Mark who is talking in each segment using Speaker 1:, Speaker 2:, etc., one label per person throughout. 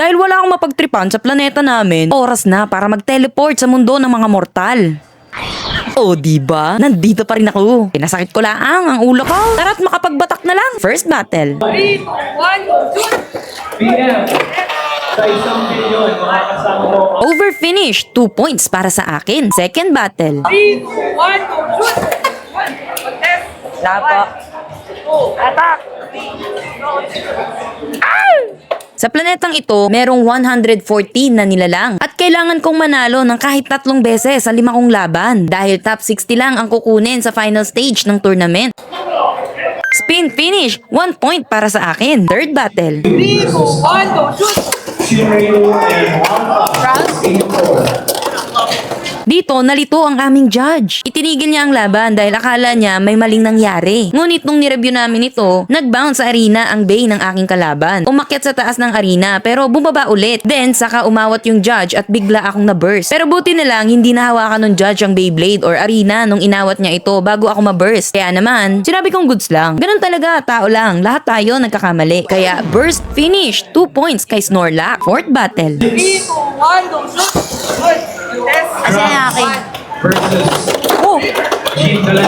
Speaker 1: Dahil wala akong mapagtripan sa planeta namin, oras na para mag-teleport sa mundo ng mga mortal. Oh, di ba? Nandito pa rin ako. Pinasakit ko laang ang ulo ko. Tara't makapagbatak na lang. First battle.
Speaker 2: 3, 2, 1, go! Shoot!
Speaker 3: PM, sa isang milyon, makakasama mo
Speaker 1: Over finish, 2 points para sa akin. Second battle.
Speaker 2: 3, 2, 1, go! Shoot! 1, contest!
Speaker 1: Lapa.
Speaker 2: 2, attack!
Speaker 1: Sa planetang ito, merong 114 na nilalang at kailangan kong manalo ng kahit tatlong beses sa lima kong laban dahil top 60 lang ang kukunin sa final stage ng tournament. Spin finish, 1 point para sa akin. Third battle.
Speaker 2: 3, 2, 1, go! Shoot!
Speaker 3: Singapore.
Speaker 1: Dito, nalito ang aming judge. Itinigil niya ang laban dahil akala niya may maling nangyari. Ngunit nung nireview namin ito, nag-bounce sa arena ang bay ng aking kalaban. Umakyat sa taas ng arena pero bumaba ulit. Then, saka umawat yung judge at bigla akong na-burst. Pero buti na lang, hindi nahawakan ng judge ang Beyblade or arena nung inawat niya ito bago ako ma-burst. Kaya naman, sinabi kong goods lang. Ganun talaga, tao lang. Lahat tayo nagkakamali. Kaya, burst finish, 2 points kay Snorlax. Fourth battle.
Speaker 2: 3, 2, 1, go!
Speaker 1: Kasi akin.
Speaker 3: Versus
Speaker 1: Oh!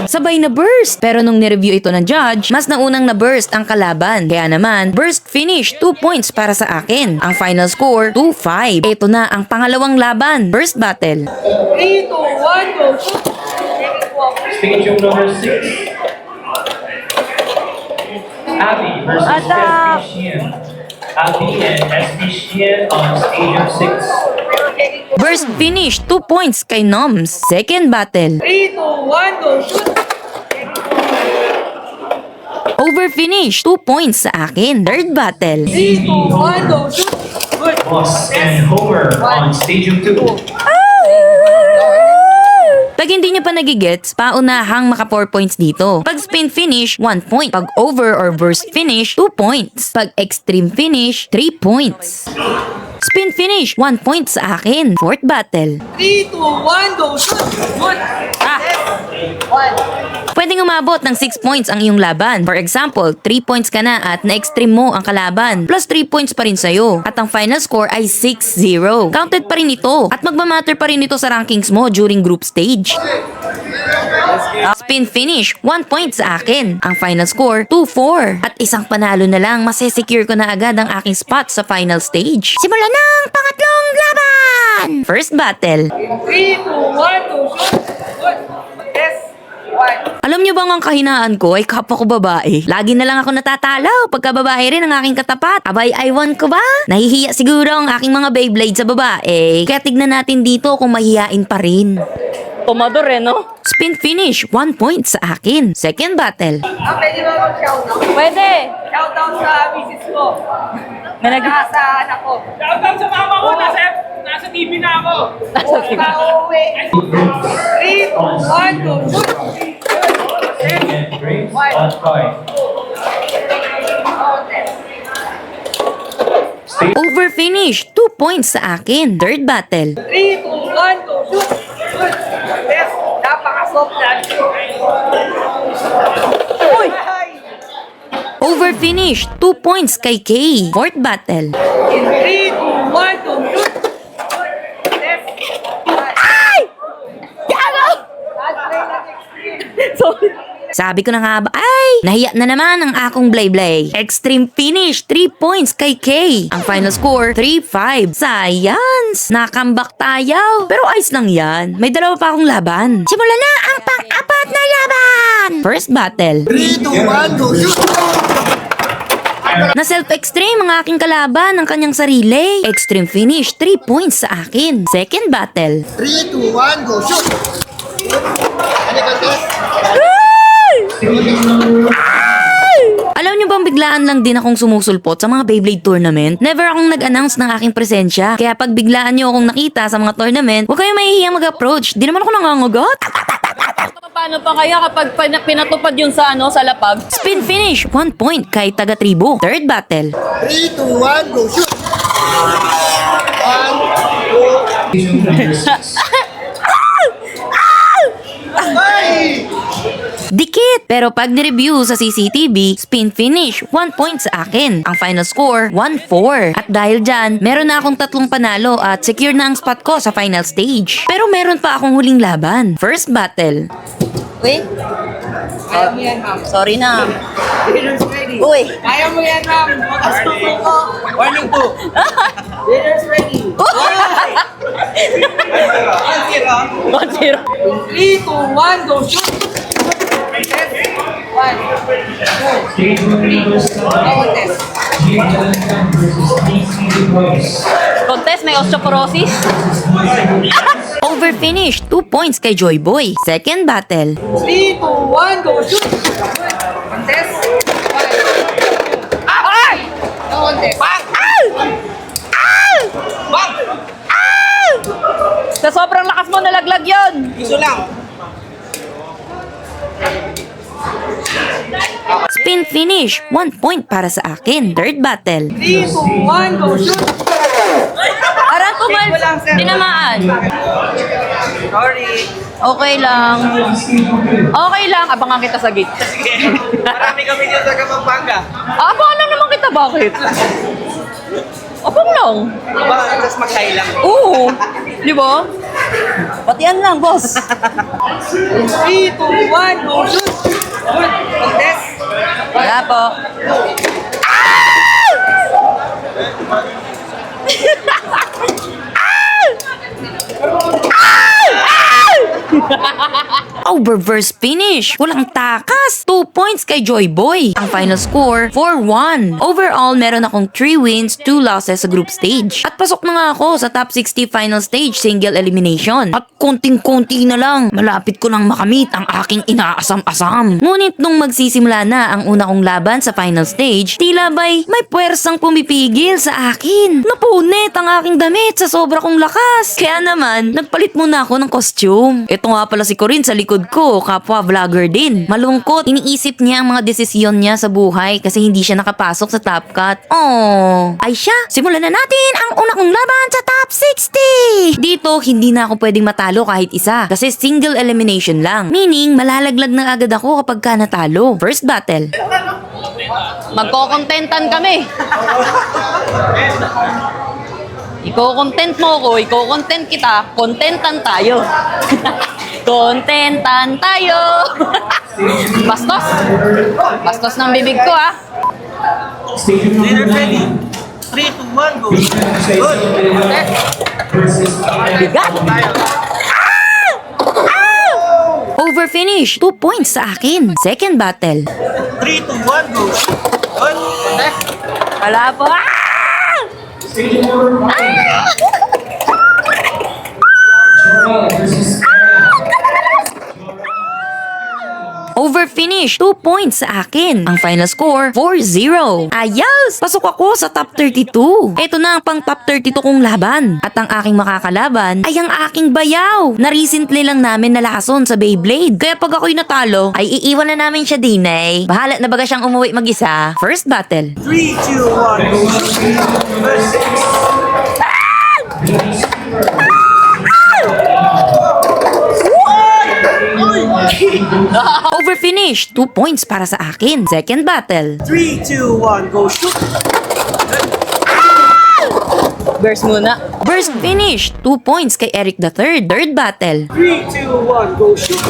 Speaker 1: Sabay na burst. Pero nung nireview ito ng judge, mas naunang na burst ang kalaban. Kaya naman, burst finish, 2 points para sa akin. Ang final score, 2-5. Ito na ang pangalawang laban, burst battle.
Speaker 2: 3, 2, 1, go!
Speaker 3: Stage yung number 6. Abby versus
Speaker 2: Attack!
Speaker 3: Abby and SB Sheehan on Stadium 6.
Speaker 1: Burst finish, 2 points kay Noms. Second battle.
Speaker 2: 3, 2, 1, go! Shoot!
Speaker 1: Over finish, 2 points sa akin. Third battle.
Speaker 2: 3, 2, 1, go! Shoot! Good!
Speaker 3: Moss and Homer on Stadium 2.
Speaker 1: Pag hindi niyo pa nagigets, paunahang maka 4 points dito. Pag spin finish, 1 point. Pag over or burst finish, 2 points. Pag extreme finish, 3 points. Spin finish, 1 point sa akin. Fourth battle.
Speaker 2: 3, 2, 1, go! Shoot! Good!
Speaker 1: Ah.
Speaker 2: 1.
Speaker 1: Pwedeng umabot ng 6 points ang iyong laban. For example, 3 points ka na at na-extreme mo ang kalaban. Plus 3 points pa rin sa'yo. At ang final score ay 6-0. Counted pa rin ito. At magmamatter pa rin ito sa rankings mo during group stage. Spin finish, 1 point sa akin. Ang final score, 2-4. At isang panalo na lang, masesecure ko na agad ang aking spot sa final stage. Simula ang pangatlong laban! First battle.
Speaker 2: 3, 2, 1, go! Shoot!
Speaker 1: Alam nyo bang ang kahinaan ko ay kapwa ko babae? Lagi na lang ako natatalaw pagka babae rin ang aking katapat. Abay, aywan ko ba? Nahihiya siguro ang aking mga Beyblade sa babae. Kaya tignan natin dito kung mahihain pa rin. Tomador eh, no? Spin finish, one point sa akin. Second battle.
Speaker 2: Ah, pwede ba mag-shoutout?
Speaker 1: Pwede!
Speaker 2: Shoutout sa misis ko.
Speaker 1: Na nag-
Speaker 2: Nasa anak ko.
Speaker 4: Shoutout sa mama ko, oh. nasa, nasa TV na ako.
Speaker 2: Nasa TV. Pauwi. 3, 1, 2, 3.
Speaker 3: Amen. Grace,
Speaker 2: one
Speaker 3: point.
Speaker 1: Over finish, 2 points sa akin. Third battle.
Speaker 2: 3, 2, 1, 2, 2. Good. Yes, napaka-soft na. Uy!
Speaker 1: Over finish, 2 points kay Kay. Fourth battle. Sabi ko na nga ba, ay, nahiya na naman ang akong blay-blay. Extreme finish, 3 points kay Kay. Ang final score, 3-5. Science! Nakambak tayo. Pero ayos lang yan. May dalawa pa akong laban. Simula na ang pang-apat na laban! First battle.
Speaker 5: 3, 2, 1, go!
Speaker 1: Na self-extreme ang aking kalaban ng kanyang sarili. Extreme finish, 3 points sa akin. Second battle.
Speaker 5: 3, 2, 1, go shoot! Ano ka?
Speaker 1: Alam nyo bang biglaan lang din akong sumusulpot sa mga Beyblade tournament? Never akong nag-announce ng aking presensya. Kaya pag biglaan nyo akong nakita sa mga tournament, huwag kayong mahihiyang mag-approach. Di naman ako nangangagat.
Speaker 6: Paano pa kaya kapag pinatupad yung sa ano, sa lapag?
Speaker 1: Spin finish, one point kay taga-tribo. Third battle.
Speaker 5: 3, 2, 1, go shoot! 1, 2,
Speaker 1: Dikit! Pero pag ni-review sa CCTV, spin finish, 1 point sa akin. Ang final score, 1-4. At dahil dyan, meron na akong tatlong panalo at secure na ang spot ko sa final stage. Pero meron pa akong huling laban. First battle.
Speaker 6: Uy,
Speaker 2: Kaya mo yan, ma'am.
Speaker 6: sorry na.
Speaker 2: Dinner's ready.
Speaker 6: Uy,
Speaker 2: Kaya mo yan, ma'am. Aspeto ko. Warning po. Dinner's ready. One zero.
Speaker 6: 1-0.
Speaker 2: 3, 2, 1, go shoot. Go
Speaker 3: one.
Speaker 2: test.
Speaker 3: Jade Allen versus DC
Speaker 6: may osteoporosis?
Speaker 1: Over finish, 2 points kay Joy Boy. Second battle.
Speaker 2: 3, 2, 1, go shoot. Contest. One. Ah! Ay! No contest. Bang! Bang!
Speaker 6: Sa sobrang lakas mo, nalaglag yon.
Speaker 2: Iso lang.
Speaker 1: Spin finish, 1 point para sa akin. Third battle.
Speaker 2: 3, 2, 1, go shoot.
Speaker 6: Parang
Speaker 2: sir.
Speaker 6: tinamaan.
Speaker 2: Sorry.
Speaker 6: Okay lang. Okay lang, abangan kita sa gate.
Speaker 2: Marami kami dito sa Kapampangan.
Speaker 6: Abangan lang naman kita, bakit? Abang lang.
Speaker 2: Baka just mag-high lang.
Speaker 6: Oo. Di ba? Patian lang, boss.
Speaker 2: 3, 2, 1, go shoot. Good. Contest.
Speaker 6: Wala po.
Speaker 1: Oververse finish. Walang takas. 2 points kay Joy Boy. Ang final score, 4-1. Overall, meron akong 3 wins, 2 losses sa group stage. At pasok na nga ako sa top 60 final stage single elimination. At konting-konti na lang, malapit ko nang makamit ang aking inaasam-asam. Ngunit nung magsisimula na ang una kong laban sa final stage, tila ba'y may puwersang pumipigil sa akin. Napunit ang aking damit sa sobra kong lakas. Kaya naman, nagpalit muna ako ng costume. Ito nga pala si Corinne sa likod ko, kapwa vlogger din. Malungkot, iniisip niya ang mga desisyon niya sa buhay kasi hindi siya nakapasok sa Top Cut. Oh, ay siya, simulan na natin ang una kong laban sa Top 60! Dito, hindi na ako pwedeng matalo kahit isa kasi single elimination lang. Meaning, malalaglag na agad ako kapag ka natalo. First battle.
Speaker 6: Magkokontentan kami. Iko-content mo ko, iko-content kita, contentan tayo. contentan tayo. Bastos. Bastos ng bibig ko ah.
Speaker 2: Dinner ready. 3, 2, 1, go. Good.
Speaker 6: Bigat.
Speaker 1: Over finish, 2 points sa akin. Second battle.
Speaker 2: 3, 2, 1, go. Good.
Speaker 6: Wala po. Ah!
Speaker 3: Stage
Speaker 1: finish, 2 points sa akin. Ang final score, 4-0. Ayos! Pasok ako sa top 32. Ito na ang pang top 32 kong laban. At ang aking makakalaban ay ang aking bayaw na recently lang namin nalason sa Beyblade. Kaya pag ako'y natalo, ay iiwan na namin siya din eh. Bahala na baga siyang umuwi mag-isa. First battle.
Speaker 2: 3, 2, 1, go shoot. Good.
Speaker 1: Over finish, 2 points para sa akin. Second battle.
Speaker 2: 3, 2, 1, go shoot.
Speaker 6: Burst muna.
Speaker 1: Burst finish, 2 points kay Eric the Third. Third battle.
Speaker 2: 3, 2, 1, go shoot.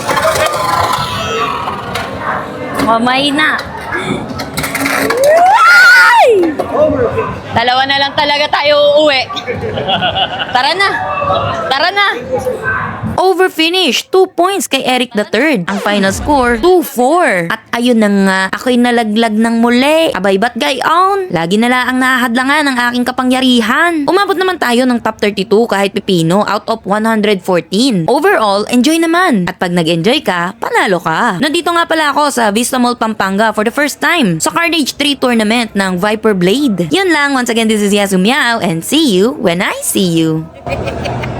Speaker 6: Mamay na. Dalawa na lang talaga tayo uuwi. Tara na. Tara na.
Speaker 1: Over finish, 2 points kay Eric the Third. Ang final score, 2-4. At ayun na nga, ako'y nalaglag ng muli. Abay, ba't gayon? Lagi na lang ang nahahadlangan ng aking kapangyarihan. Umabot naman tayo ng top 32 kahit pipino out of 114. Overall, enjoy naman. At pag nag-enjoy ka, panalo ka. Nandito nga pala ako sa Vista Mall Pampanga for the first time sa Carnage 3 tournament ng Viper Blade. Yun lang, once again, this is Yasu Meow and see you when I see you.